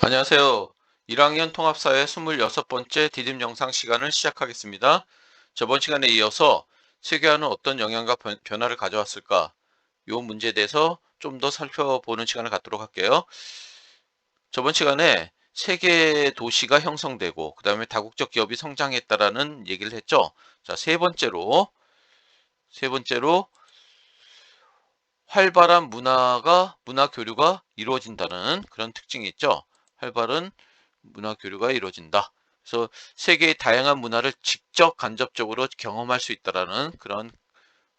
안녕하세요. 1학년 통합사회 26번째 디딤 영상 시간을 시작하겠습니다. 저번 시간에 이어서 세계화는 어떤 영향과 변- 변화를 가져왔을까? 이 문제에 대해서 좀 더 살펴보는 시간을 갖도록 할게요. 저번 시간에 세계 도시가 형성되고 그 다음에 다국적 기업이 성장했다라는 얘기를 했죠. 자, 세 번째로 세 번째로 활발한 문화가 문화 교류가 이루어진다는 그런 특징이 있죠. 활발한 문화 교류가 이루어진다. 그래서 세계의 다양한 문화를 직접 간접적으로 경험할 수 있다라는 그런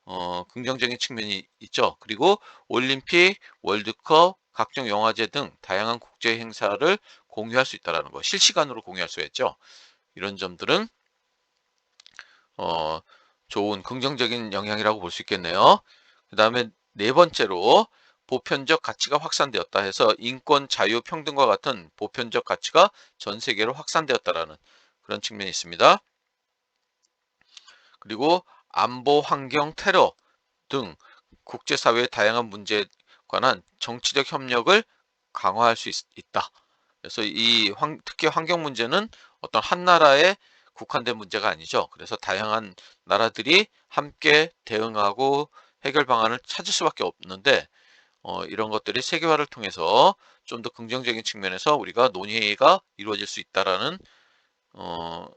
어, 긍정적인 측면이 있죠. 그리고 올림픽, 월드컵, 각종 영화제 등 다양한 국제 행사를 공유할 수 있다라는 거, 실시간으로 공유할 수 있죠. 이런 점들은 어, 좋은 긍정적인 영향이라고 볼 수 있겠네요. 그 다음에 네 번째로 보편적 가치가 확산되었다 해서 인권, 자유, 평등과 같은 보편적 가치가 전 세계로 확산되었다라는 그런 측면이 있습니다. 그리고 안보, 환경, 테러 등 국제사회의 다양한 문제에 관한 정치적 협력을 강화할 수 있, 다 그래서 이 환, 특히 환경 문제는 어떤 한 나라의 국한된 문제가 아니죠. 그래서 다양한 나라들이 함께 대응하고 해결 방안을 찾을 수밖에 없는데 어, 이런 것들이 세계화를 통해서 좀 더 긍정적인 측면에서 우리가 논의가 이루어질 수 있다라는 어,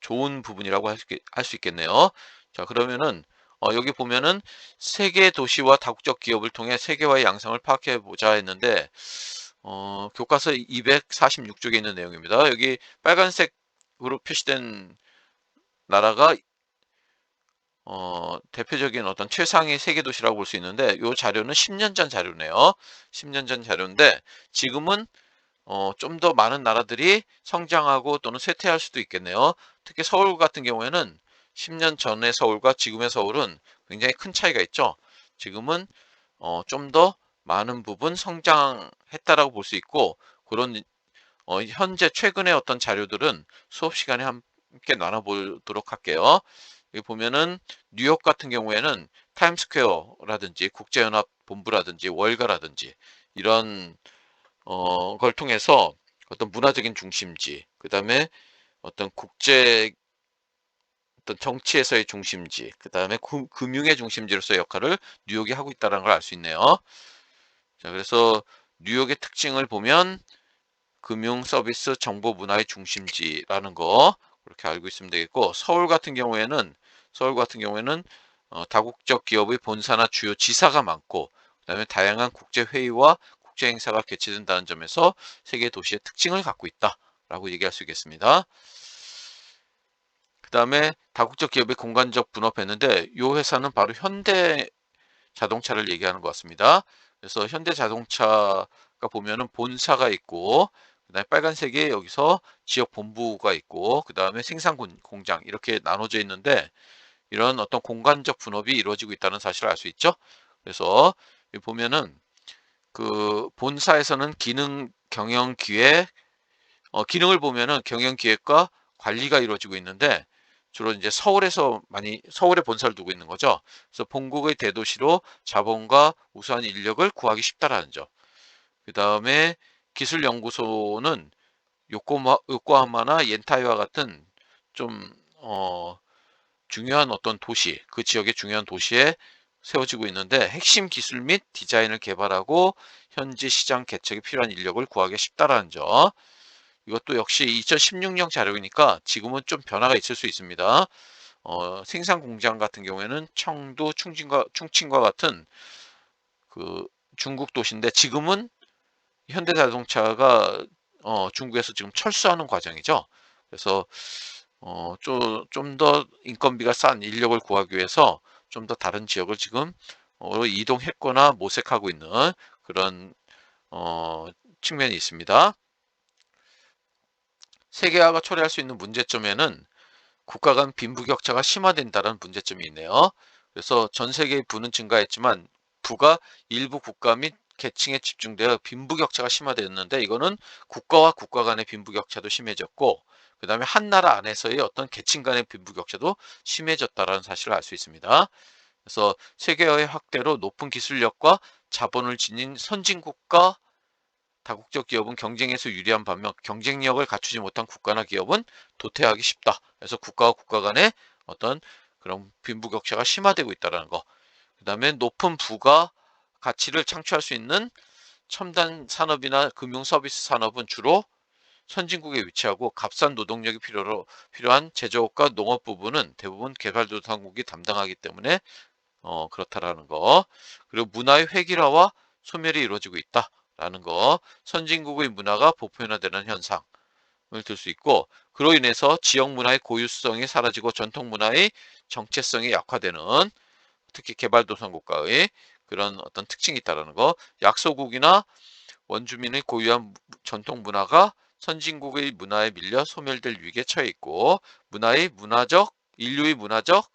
좋은 부분이라고 할수 있겠네요. 자 그러면은 어, 여기 보면은 세계 도시와 다국적 기업을 통해 세계화의 양상을 파악해 보자 했는데 어, 교과서 246쪽에 있는 내용입니다. 여기 빨간색으로 표시된 나라가 어, 대표적인 어떤 최상의 세계 도시라고 볼 수 있는데 이 자료는 10년 전 자료네요. 10년 전 자료인데 지금은 어, 좀 더 많은 나라들이 성장하고 또는 쇠퇴할 수도 있겠네요. 특히 서울 같은 경우에는 10년 전의 서울과 지금의 서울은 굉장히 큰 차이가 있죠. 지금은 어, 좀 더 많은 부분 성장했다라고 볼 수 있고 그런 어, 현재 최근의 어떤 자료들은 수업 시간에 함께 나눠보도록 할게요. 여기 보면은 뉴욕 같은 경우에는 타임스퀘어라든지 국제연합 본부라든지 월가라든지 이런 어, 걸 통해서 어떤 문화적인 중심지, 그 다음에 어떤 국제 어떤 정치에서의 중심지, 그 다음에 금융의 중심지로서의 역할을 뉴욕이 하고 있다는 걸 알 수 있네요. 자, 그래서 뉴욕의 특징을 보면 금융 서비스 정보 문화의 중심지라는 거 그렇게 알고 있으면 되겠고 서울 같은 경우에는 서울 같은 경우에는 어, 다국적 기업의 본사나 주요 지사가 많고 그다음에 다양한 국제 회의와 국제 행사가 개최된다는 점에서 세계 도시의 특징을 갖고 있다라고 얘기할 수 있겠습니다. 그 다음에 다국적 기업의 공간적 분업했는데 이 회사는 바로 현대 자동차를 얘기하는 것 같습니다. 그래서 현대 자동차가 보면은 본사가 있고 그다음에 빨간색이 여기서 지역 본부가 있고 그 다음에 생산 공장 이렇게 나눠져 있는데 이런 어떤 공간적 분업이 이루어지고 있다는 사실을 알 수 있죠. 그래서 보면은 그 본사에서는 기능 경영 기획 어, 기능을 보면은 경영 기획과 관리가 이루어지고 있는데 주로 이제 서울에서 많이 서울에 본사를 두고 있는 거죠. 그래서 본국의 대도시로 자본과 우수한 인력을 구하기 쉽다라는 점. 그 다음에 기술연구소는 요코마, 요코하마나 옌타이와 같은 좀 어, 중요한 어떤 도시, 그 지역의 중요한 도시에 세워지고 있는데 핵심 기술 및 디자인을 개발하고 현지 시장 개척에 필요한 인력을 구하기 쉽다라는 점. 이것도 역시 2016년 자료이니까 지금은 좀 변화가 있을 수 있습니다. 어, 생산 공장 같은 경우에는 청도, 충칭과, 충칭과 같은 그 중국 도시인데 지금은 현대자동차가 어, 중국에서 지금 철수하는 과정이죠. 그래서 어, 좀 더 인건비가 싼 인력을 구하기 위해서 좀 더 다른 지역을 지금 어, 이동했거나 모색하고 있는 그런 어, 측면이 있습니다. 세계화가 초래할 수 있는 문제점에는 국가 간 빈부격차가 심화된다는 문제점이 있네요. 그래서 전 세계의 부는 증가했지만 부가 일부 국가 및 계층에 집중되어 빈부격차가 심화되었는데 이거는 국가와 국가 간의 빈부격차도 심해졌고 그 다음에 한 나라 안에서의 어떤 계층 간의 빈부격차도 심해졌다는 사실을 알 수 있습니다. 그래서 세계화의 확대로 높은 기술력과 자본을 지닌 선진국과 다국적 기업은 경쟁에서 유리한 반면 경쟁력을 갖추지 못한 국가나 기업은 도태하기 쉽다. 그래서 국가와 국가 간의 어떤 그런 빈부격차가 심화되고 있다는 거. 그 다음에 높은 부가 가치를 창출할 수 있는 첨단 산업이나 금융 서비스 산업은 주로 선진국에 위치하고 값싼 노동력이 필요로 필요한 제조업과 농업 부분은 대부분 개발도상국이 담당하기 때문에 어, 그렇다라는 거. 그리고 문화의 획일화와 소멸이 이루어지고 있다라는 거. 선진국의 문화가 보편화되는 현상을 들 수 있고 그로 인해서 지역 문화의 고유성이 사라지고 전통 문화의 정체성이 약화되는 특히 개발도상 국가의 그런 어떤 특징이 있다라는 거. 약소국이나 원주민의 고유한 전통 문화가 선진국의 문화에 밀려 소멸될 위기에 처해 있고 문화의 문화적 인류의 문화적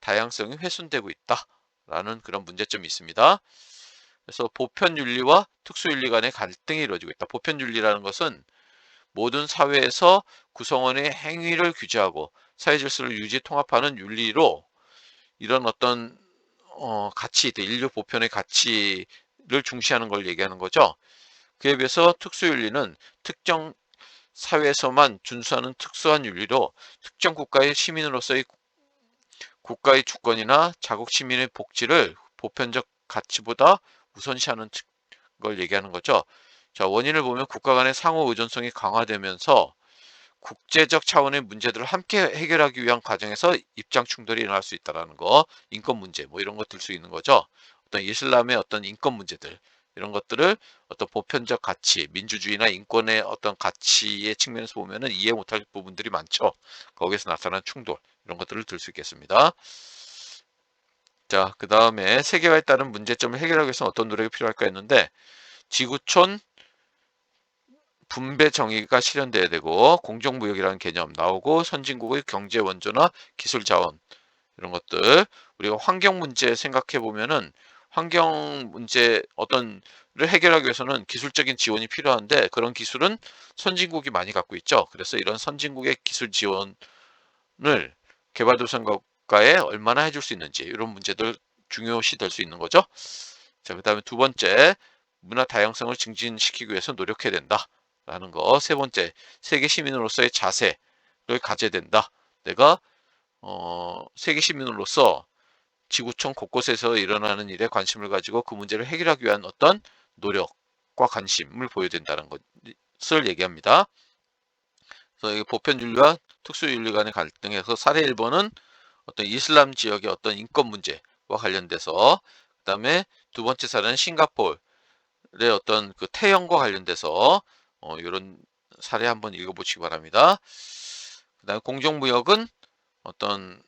다양성이 훼손되고 있다라는 그런 문제점이 있습니다. 그래서 보편윤리와 특수윤리 간의 갈등이 이루어지고 있다. 보편윤리라는 것은 모든 사회에서 구성원의 행위를 규제하고 사회 질서를 유지 통합하는 윤리로 이런 어떤 어, 가치, 인류 보편의 가치를 중시하는 걸 얘기하는 거죠. 그에 비해서 특수윤리는 특정 사회에서만 준수하는 특수한 윤리로 특정 국가의 시민으로서의 국가의 주권이나 자국 시민의 복지를 보편적 가치보다 우선시하는 걸 얘기하는 거죠. 자, 원인을 보면 국가 간의 상호 의존성이 강화되면서 국제적 차원의 문제들을 함께 해결하기 위한 과정에서 입장 충돌이 일어날 수 있다라는 거, 인권 문제 뭐 이런 것 들 수 있는 거죠. 어떤 이슬람의 어떤 인권 문제들 이런 것들을 어떤 보편적 가치, 민주주의나 인권의 어떤 가치의 측면에서 보면은 이해 못할 부분들이 많죠. 거기서 나타난 충돌 이런 것들을 들 수 있겠습니다. 자, 그 다음에 세계화에 따른 문제점을 해결하기 위해서 어떤 노력이 필요할까 했는데 지구촌 분배 정의가 실현돼야 되고 공정무역이라는 개념 나오고 선진국의 경제 원조나 기술 자원 이런 것들 우리가 환경 문제 생각해 보면은 환경 문제 어떤 를 해결하기 위해서는 기술적인 지원이 필요한데 그런 기술은 선진국이 많이 갖고 있죠. 그래서 이런 선진국의 기술 지원을 개발도상국가에 얼마나 해줄 수 있는지 이런 문제들 중요시 될 수 있는 거죠. 자, 그 다음에 두 번째 문화 다양성을 증진시키기 위해서 노력해야 된다. 라는 거. 세 번째, 세계 시민으로서의 자세를 가져야 된다. 내가 어, 세계 시민으로서 지구촌 곳곳에서 일어나는 일에 관심을 가지고 그 문제를 해결하기 위한 어떤 노력과 관심을 보여야 된다는 것을 얘기합니다. 그래서 보편윤리와 특수윤리 간의 갈등에서 사례 1번은 어떤 이슬람 지역의 어떤 인권 문제와 관련돼서 그 다음에 두 번째 사례는 싱가폴의 어떤 그 태형과 관련돼서 어, 이런 사례 한번 읽어보시기 바랍니다. 그 다음에 공정무역은 어떤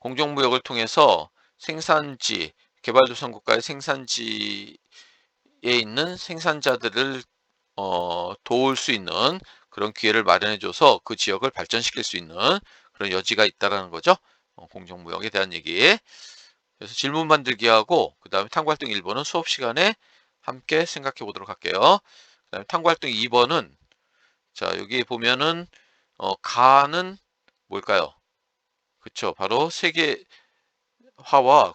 공정무역을 통해서 생산지, 개발도상 국가의 생산지에 있는 생산자들을 어, 도울 수 있는 그런 기회를 마련해줘서 그 지역을 발전시킬 수 있는 그런 여지가 있다라는 거죠. 어, 공정무역에 대한 얘기. 그래서 질문 만들기 하고 그 다음에 탐구활동 1번은 수업 시간에 함께 생각해 보도록 할게요. 그 다음에 탐구활동 2번은 자 여기 보면은 어, 가는 뭘까요? 그쵸 바로 세계화와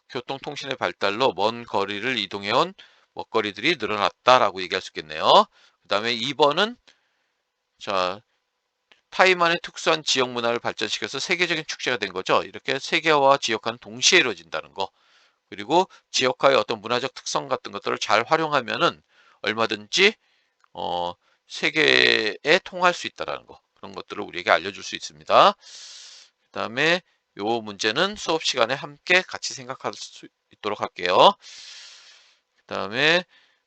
교통통신의 발달로 먼 거리를 이동해온 먹거리들이 늘어났다라고 얘기할 수 있겠네요. 그 다음에 2번은 자 타이만의 특수한 지역 문화를 발전시켜서 세계적인 축제가 된 거죠. 이렇게 세계화와 지역화는 동시에 이루어진다는 거. 그리고 지역화의 어떤 문화적 특성 같은 것들을 잘 활용하면은 얼마든지 어, 세계에 통할 수 있다라는 거 그런 것들을 우리에게 알려줄 수 있습니다. 그 다음에 요 문제는 수업 시간에 함께 같이 생각할 수 있도록 할게요. 그 다음에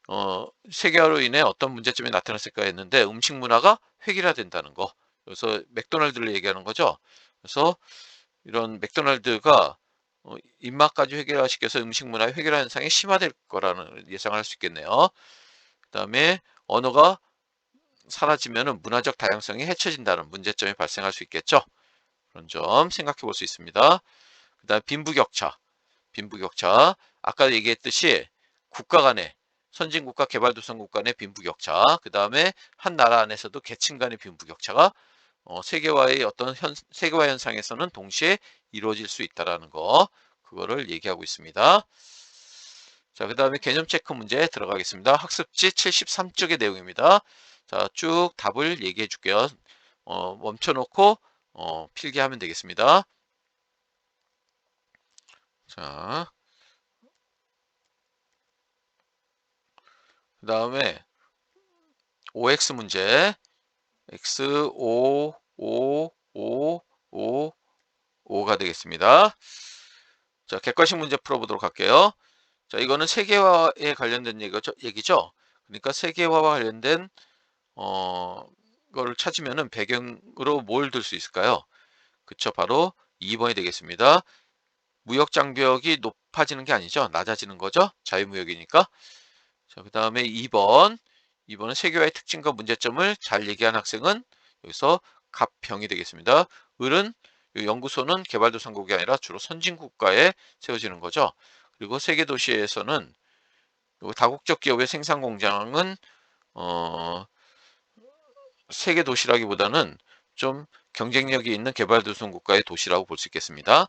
어, 세계화로 인해 어떤 문제점이 나타났을까 했는데 음식 문화가 획일화된다는 거. 그래서 맥도날드를 얘기하는 거죠. 그래서 이런 맥도날드가 어, 입맛까지 획일화시켜서 음식 문화의 획일화 현상이 심화될 거라는 예상을 할 수 있겠네요. 그 다음에 언어가 사라지면 문화적 다양성이 해쳐진다는 문제점이 발생할 수 있겠죠. 그런 점 생각해 볼 수 있습니다. 그 다음 빈부격차. 빈부격차. 아까 얘기했듯이 국가 간의 선진국가 개발도상국 간의 빈부격차. 그 다음에 한 나라 안에서도 계층 간의 빈부격차가 어, 세계화의 어떤 현, 세계화 현상에서는 동시에 이루어질 수 있다라는 거 그거를 얘기하고 있습니다. 자, 그 다음에 개념 체크 문제 들어가겠습니다. 학습지 73쪽의 내용입니다. 자, 쭉 답을 얘기해 줄게요. 어, 멈춰놓고 어, 필기하면 되겠습니다. 자, 그 다음에 OX 문제 X, O, O, O, O, 5가 되겠습니다. 자, 객관식 문제 풀어보도록 할게요. 자, 이거는 세계화에 관련된 얘기죠. 얘기죠. 그러니까 세계화와 관련된 어, 거를 찾으면은 배경으로 뭘 들 수 있을까요? 그쵸, 바로 2번이 되겠습니다. 무역 장벽이 높아지는 게 아니죠. 낮아지는 거죠. 자유무역이니까. 자, 그 다음에 2번. 2번은 세계화의 특징과 문제점을 잘 얘기한 학생은 여기서 갑병이 되겠습니다. 을은 연구소는 개발도상국이 아니라 주로 선진국가에 세워지는 거죠. 그리고 세계 도시에서는 다국적 기업의 생산 공장은 어, 세계 도시라기보다는 좀 경쟁력이 있는 개발도상 국가의 도시라고 볼 수 있겠습니다.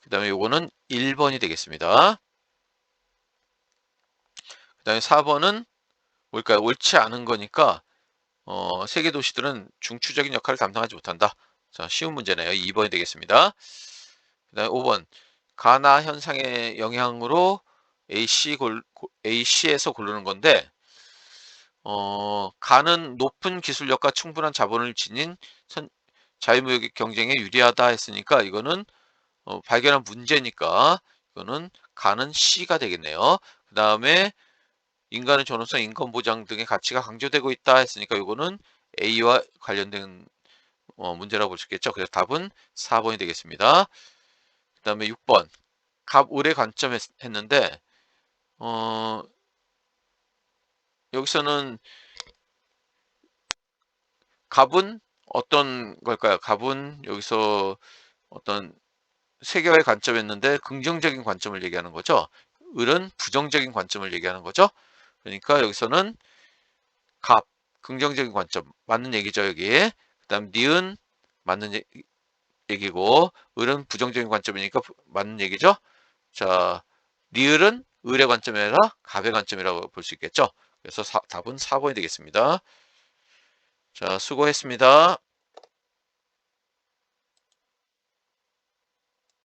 그 다음에 요거는 1번이 되겠습니다. 그 다음에 4번은 뭘까요? 옳지 않은 거니까 어, 세계 도시들은 중추적인 역할을 감당하지 못한다. 자, 쉬운 문제네요. 2번이 되겠습니다. 그 다음에 5번. 가나 현상의 영향으로 AC 골, AC에서 고르는 건데, 어, 가는 높은 기술력과 충분한 자본을 지닌 선, 자유무역 경쟁에 유리하다 했으니까 이거는 어, 발견한 문제니까 이거는 가는 C가 되겠네요. 그 다음에 인간의 존엄성, 인권 보장 등의 가치가 강조되고 있다 했으니까 이거는 A와 관련된 어, 문제라고 볼 수 있겠죠. 그래서 답은 4번이 되겠습니다. 그 다음에 6번 갑, 을의 관점 했, 했는데 어, 여기서는 갑은 어떤 걸까요? 갑은 여기서 어떤 세계화의 관점이었는데 긍정적인 관점을 얘기하는 거죠. 을은 부정적인 관점을 얘기하는 거죠. 그러니까 여기서는 갑, 긍정적인 관점 맞는 얘기죠 여기. 그다음 니은 맞는 얘기고 을은 부정적인 관점이니까 맞는 얘기죠. 자, 니을은 을의 관점이 아니라 갑의 관점이라고 볼 수 있겠죠. 그래서 사, 답은 4번이 되겠습니다. 자, 수고했습니다.